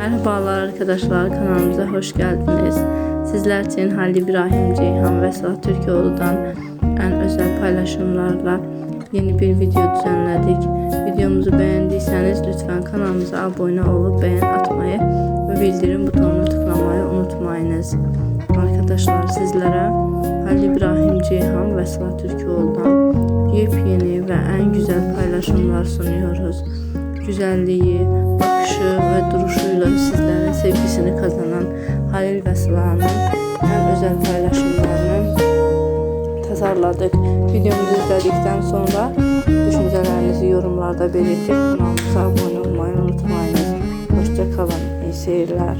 Merhabalar arkadaşlar kanalımıza hoş geldiniz. Sizler için Halil İbrahim Ceyhan ve Sıla Türkoğlu'dan en özel paylaşımlarla yeni bir video düzenledik. Videomuzu beğendiyseniz lütfen kanalımıza abone olup beğen atmayı ve bildirim butonunu tıklamayı unutmayınız. Arkadaşlar sizlere Halil İbrahim Ceyhan ve Sıla Türkoğlu'dan yepyeni ve en güzel paylaşımlar sunuyoruz. Güzelliği, bakışı ve duruşuyla sizlerin sevgisini kazanan Halil ve Sıla'nın özel paylaşımlarını tasarladık. Videomuzu izledikten sonra düşüncelerinizi yorumlarda belirtip kanalımıza abone olmayı unutmayınız. Hoşçakalın, iyi seyirler.